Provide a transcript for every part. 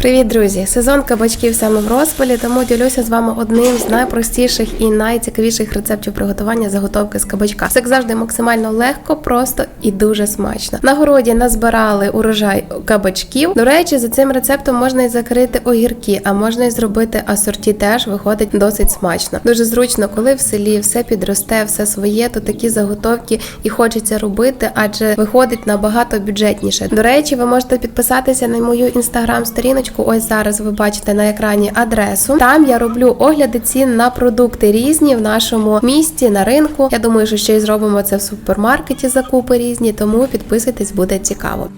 Привіт, друзі! Сезон кабачків саме в розпалі, тому ділюся з вами одним з найпростіших і найцікавіших рецептів приготування заготовки з кабачка. Все як завжди максимально легко, просто і дуже смачно. На городі назбирали урожай кабачків. До речі, за цим рецептом можна і закрити огірки, а можна і зробити асорті. Теж виходить досить смачно. Дуже зручно, коли в селі все підросте, все своє, то такі заготовки і хочеться робити, адже виходить набагато бюджетніше. До речі, ви можете підписатися на мою інстаграм-сторіночку. Ось зараз ви бачите на екрані адресу. Там я роблю огляди цін на продукти різні в нашому місті на ринку. Я думаю, що ще й зробимо це в супермаркеті закупи різні, тому підписуйтесь, буде цікаво.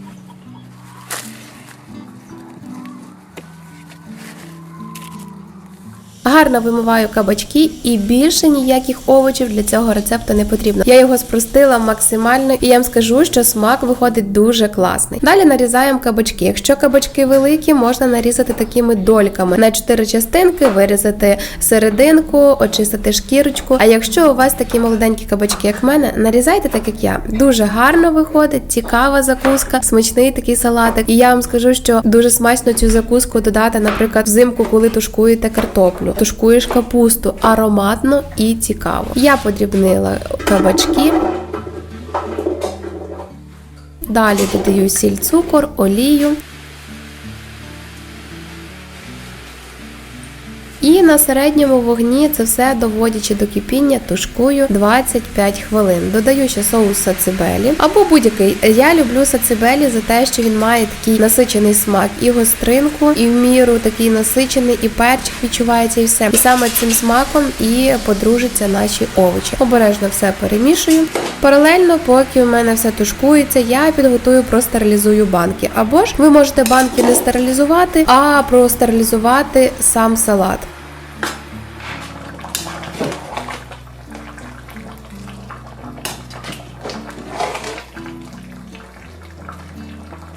Гарно вимиваю кабачки і більше ніяких овочів для цього рецепту не потрібно. Я його спростила максимально, і я вам скажу, що смак виходить дуже класний. Далі нарізаємо кабачки. Якщо кабачки великі, можна нарізати такими дольками на 4 частинки, вирізати серединку, очистити шкірочку. А якщо у вас такі молоденькі кабачки, як в мене, нарізайте так, як я. Дуже гарно виходить, цікава закуска, смачний такий салатик. І я вам скажу, що дуже смачно цю закуску додати, наприклад, взимку, коли тушкуєте картоплю тушкуєш капусту ароматно і цікаво. Я подрібнила кабачки. Далі додаю сіль, цукор, олію. І на середньому вогні це все доводячи до кипіння, тушкую 25 хвилин. Додаю ще соус сацибелі або будь-який. Я люблю сацибелі за те, що він має такий насичений смак і гостринку, і в міру такий насичений, і перчик відчувається, і все. І саме цим смаком і подружаться наші овочі. Обережно все перемішую. Паралельно, поки у мене все тушкується, я підготую простерилізую банки. Або ж ви можете банки не стерилізувати, а простерилізувати сам салат.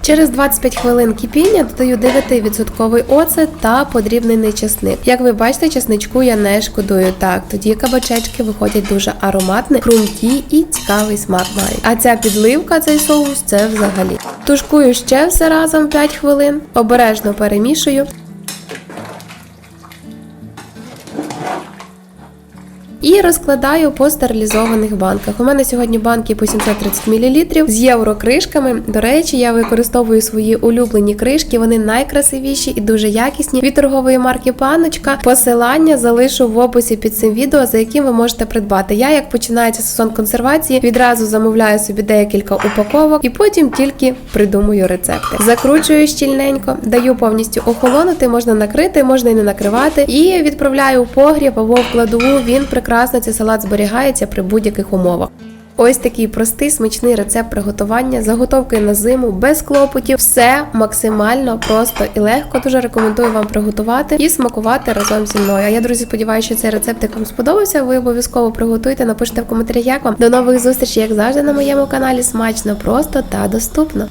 Через 25 хвилин кипіння додаю 9% оцет та подрібнений чесник. Як ви бачите, чесничку я не шкодую так. Тоді кабачечки виходять дуже ароматні, хрумкі і цікавий смак мають. А ця підливка, цей соус, це взагалі. Тушкую ще все разом 5 хвилин, обережно перемішую. І розкладаю по стерилізованих банках. У мене сьогодні банки по 730 мл з єврокришками. До речі, я використовую свої улюблені кришки, вони найкрасивіші і дуже якісні. Від торгової марки Паночка. Посилання залишу в описі під цим відео, за яким ви можете придбати. Я, як починається сезон консервації, відразу замовляю собі декілька упаковок і потім тільки придумую рецепти. Закручую щільненько, даю повністю охолонути, можна накрити, можна і не накривати. І відправляю у погріб або в кладову. Він прекрасно цей салат зберігається при будь-яких умовах. Ось такий простий смачний рецепт приготування, заготовки на зиму, без клопотів. Все максимально просто і легко. Дуже рекомендую вам приготувати і смакувати разом зі мною. А я, друзі, сподіваюся, що цей рецепт вам сподобався. Ви обов'язково приготуйте, напишіть в коментарях, як вам. До нових зустрічей, як завжди, на моєму каналі. Смачно, просто та доступно.